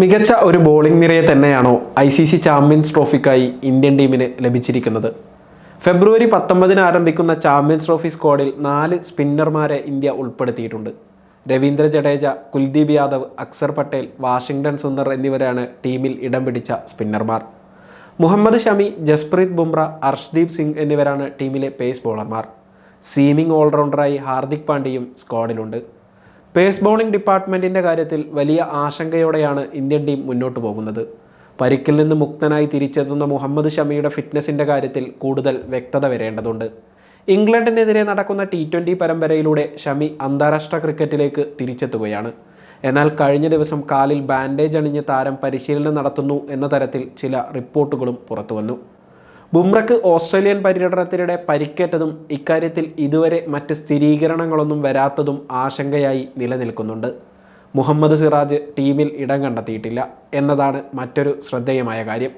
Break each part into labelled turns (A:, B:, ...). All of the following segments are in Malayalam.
A: മികച്ച ഒരു ബോളിംഗ് നിരയെ തന്നെയാണോ ഐ സി സി ചാമ്പ്യൻസ് ട്രോഫിക്കായി ഇന്ത്യൻ ടീമിന് ലഭിച്ചിരിക്കുന്നത്? ഫെബ്രുവരി പത്തൊമ്പതിന് ആരംഭിക്കുന്ന ചാമ്പ്യൻസ് ട്രോഫി സ്ക്വാഡിൽ നാല് സ്പിന്നർമാരെ ഇന്ത്യ ഉൾപ്പെടുത്തിയിട്ടുണ്ട്. രവീന്ദ്ര ജഡേജ കുൽദീപ് യാദവ് അക്സർ പട്ടേൽ വാഷിംഗ്ടൺ സുന്ദർ എന്നിവരാണ് ടീമിൽ ഇടം പിടിച്ച സ്പിന്നർമാർ മുഹമ്മദ് ഷമി ജസ്പ്രീത് ബുംറ അർഷ്ദീപ് സിംഗ് എന്നിവരാണ് ടീമിലെ പേസ് ബോളർമാർ സീമിംഗ് ഓൾറൗണ്ടറായി ഹാർദിക് പാണ്ഡ്യയും സ്ക്വാഡിലുണ്ട് പേസ് ബോളിംഗ് ഡിപ്പാർട്ട്മെന്റിന്റെ കാര്യത്തിൽ വലിയ ആശങ്കയോടെയാണ് ഇന്ത്യൻ ടീം മുന്നോട്ട് പോകുന്നത്. പരിക്കിൽ നിന്ന് മുക്തനായി തിരിച്ചെത്തുന്ന മുഹമ്മദ് ഷമിയുടെ ഫിറ്റ്നസിന്റെ കാര്യത്തിൽ കൂടുതൽ വ്യക്തത വരേണ്ടതുണ്ട്. ഇംഗ്ലണ്ടിനെതിരെ നടക്കുന്ന ടി ട്വന്റി പരമ്പരയിലൂടെ ഷമി അന്താരാഷ്ട്ര ക്രിക്കറ്റിലേക്ക് തിരിച്ചെത്തുകയാണ്. എന്നാൽ കഴിഞ്ഞ ദിവസം കാലിൽ ബാൻഡേജ് അണിഞ്ഞ് താരം പരിശീലനം നടത്തുന്നു എന്ന തരത്തിൽ ചില റിപ്പോർട്ടുകളും പുറത്തുവന്നു. ബുംറയ്ക്ക് ഓസ്ട്രേലിയൻ പര്യടനത്തിനിടെ പരിക്കേറ്റതും ഇക്കാര്യത്തിൽ ഇതുവരെ മറ്റ് സ്ഥിരീകരണങ്ങളൊന്നും വരാത്തതും ആശങ്കയായി നിലനിൽക്കുന്നുണ്ട്. മുഹമ്മദ് സിറാജ് ടീമിൽ ഇടം കണ്ടെത്തിയിട്ടില്ല എന്നതാണ് മറ്റൊരു ശ്രദ്ധേയമായ കാര്യം.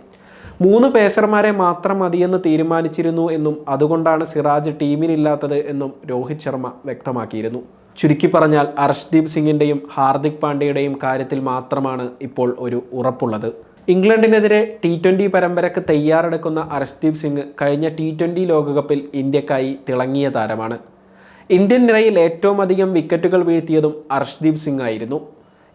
A: മൂന്ന് പേസർമാരെ മാത്രം മതിയെന്ന് തീരുമാനിച്ചിരുന്നു എന്നും അതുകൊണ്ടാണ് സിറാജ് ടീമിലില്ലാത്തത് എന്നും രോഹിത് ശർമ്മ വ്യക്തമാക്കിയിരുന്നു. ചുരുക്കി പറഞ്ഞാൽ അർഷ്ദീപ് സിംഗിന്റെയും ഹാർദിക് പാണ്ഡ്യയുടെയും കാര്യത്തിൽ മാത്രമാണ് ഇപ്പോൾ ഒരു ഉറപ്പുള്ളത്. ഇംഗ്ലണ്ടിനെതിരെ ടി ട്വന്റി പരമ്പരക്ക് തയ്യാറെടുക്കുന്ന അർഷ്ദീപ് സിംഗ് കഴിഞ്ഞ ടി ട്വന്റി ലോകകപ്പിൽ ഇന്ത്യക്കായി തിളങ്ങിയ താരമാണ്. ഇന്ത്യൻ നിരയിൽ ഏറ്റവും അധികം വിക്കറ്റുകൾ വീഴ്ത്തിയതും അർഷ്ദീപ് സിംഗ് ആയിരുന്നു.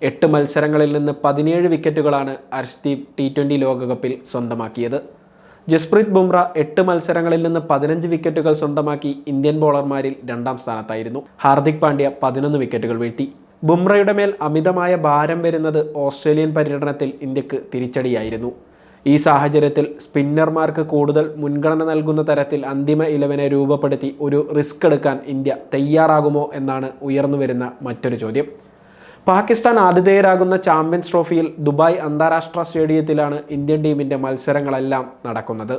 A: എട്ട് മത്സരങ്ങളിൽ നിന്ന് പതിനേഴ് വിക്കറ്റുകളാണ് അർഷ്ദീപ് ടി ട്വന്റി ലോകകപ്പിൽ സ്വന്തമാക്കിയത്. ജസ്പ്രീത് ബുംറ എട്ട് മത്സരങ്ങളിൽ നിന്ന് പതിനഞ്ച് വിക്കറ്റുകൾ സ്വന്തമാക്കി ഇന്ത്യൻ ബോളർമാരിൽ രണ്ടാം സ്ഥാനത്തായിരുന്നു. ഹാർദിക് പാണ്ഡ്യ പതിനൊന്ന് വിക്കറ്റുകൾ വീഴ്ത്തി. ബുംറയുടെ മേൽ അമിതമായ ഭാരം വരുന്നത് ഓസ്ട്രേലിയൻ പര്യടനത്തിൽ ഇന്ത്യയ്ക്ക് തിരിച്ചടിയായിരുന്നു. ഈ സാഹചര്യത്തിൽ സ്പിന്നർമാർക്ക് കൂടുതൽ മുൻഗണന നൽകുന്ന തരത്തിൽ അന്തിമ ഇലവനെ രൂപപ്പെടുത്തി ഒരു റിസ്ക് എടുക്കാൻ ഇന്ത്യ തയ്യാറാകുമോ എന്നാണ് ഉയർന്നു വരുന്ന മറ്റൊരു ചോദ്യം. പാകിസ്ഥാൻ ആതിഥേയരാകുന്ന ചാമ്പ്യൻസ് ട്രോഫിയിൽ ദുബായ് അന്താരാഷ്ട്ര സ്റ്റേഡിയത്തിലാണ് ഇന്ത്യൻ ടീമിന്റെ മത്സരങ്ങളെല്ലാം നടക്കുന്നത്.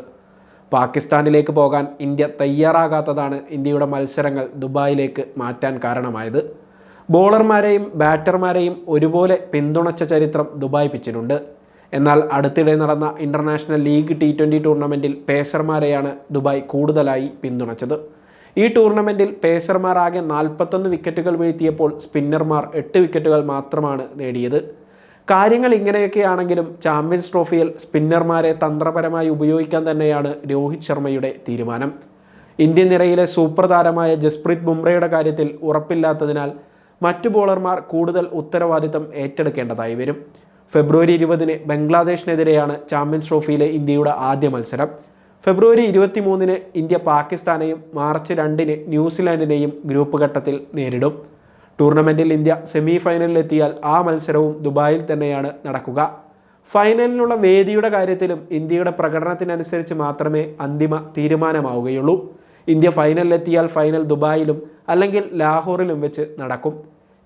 A: പാകിസ്ഥാനിലേക്ക് പോകാൻ ഇന്ത്യ തയ്യാറാകാത്തതാണ് ഇന്ത്യയുടെ മത്സരങ്ങൾ ദുബായിലേക്ക് മാറ്റാൻ കാരണമായത്. ബോളർമാരെയും ബാറ്റർമാരെയും ഒരുപോലെ പിന്തുണച്ച ചരിത്രം ദുബായ് പിച്ചിലുണ്ട് എന്നാൽ അടുത്തിടെ നടന്ന ഇന്റർനാഷണൽ ലീഗ് ടി ട്വന്റി ടൂർണമെന്റിൽ പേസർമാരെയാണ് ദുബായ് കൂടുതലായി പിന്തുണച്ചത്. ഈ ടൂർണമെന്റിൽ പേസർമാർ ആകെ നാൽപ്പത്തൊന്ന് വിക്കറ്റുകൾ വീഴ്ത്തിയപ്പോൾ സ്പിന്നർമാർ എട്ട് വിക്കറ്റുകൾ മാത്രമാണ് നേടിയത്. കാര്യങ്ങൾ ഇങ്ങനെയൊക്കെയാണെങ്കിലും ചാമ്പ്യൻസ് ട്രോഫിയിൽ സ്പിന്നർമാരെ തന്ത്രപരമായി ഉപയോഗിക്കാൻ തന്നെയാണ് രോഹിത് ശർമ്മയുടെ തീരുമാനം. ഇന്ത്യൻ നിരയിലെ സൂപ്പർ താരമായ ജസ്പ്രീത് ബുംറയുടെ കാര്യത്തിൽ ഉറപ്പില്ലാത്തതിനാൽ മറ്റു ബോളർമാർ കൂടുതൽ ഉത്തരവാദിത്തം ഏറ്റെടുക്കേണ്ടതായി വരും. ഫെബ്രുവരി ഇരുപതിന് ബംഗ്ലാദേശിനെതിരെയാണ് ചാമ്പ്യൻസ് ട്രോഫിയിലെ ഇന്ത്യയുടെ ആദ്യ മത്സരം. ഫെബ്രുവരി ഇരുപത്തി മൂന്നിന് ഇന്ത്യ പാകിസ്ഥാനെയും മാർച്ച് രണ്ടിന് ന്യൂസിലാൻഡിനെയും ഗ്രൂപ്പ് ഘട്ടത്തിൽ നേരിടും. ടൂർണമെന്റിൽ ഇന്ത്യ സെമി ഫൈനലിലെത്തിയാൽ ആ മത്സരവും ദുബായിൽ തന്നെയാണ് നടക്കുക. ഫൈനലിനുള്ള വേദിയുടെ കാര്യത്തിലും ഇന്ത്യയുടെ പ്രകടനത്തിനനുസരിച്ച് മാത്രമേ അന്തിമ തീരുമാനമാവുകയുള്ളൂ. ഇന്ത്യ ഫൈനലിലെത്തിയാൽ ഫൈനൽ ദുബായിലും അല്ലെങ്കിൽ ലാഹോറിലും വെച്ച് നടക്കും.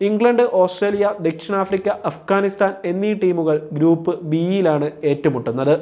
A: ഇംഗ്ലണ്ട് ഓസ്ട്രേലിയ ദക്ഷിണാഫ്രിക്ക അഫ്ഗാനിസ്ഥാൻ എന്നീ ടീമുകൾ ഗ്രൂപ്പ് ബിയിലാണ് ഏറ്റുമുട്ടുന്നത്.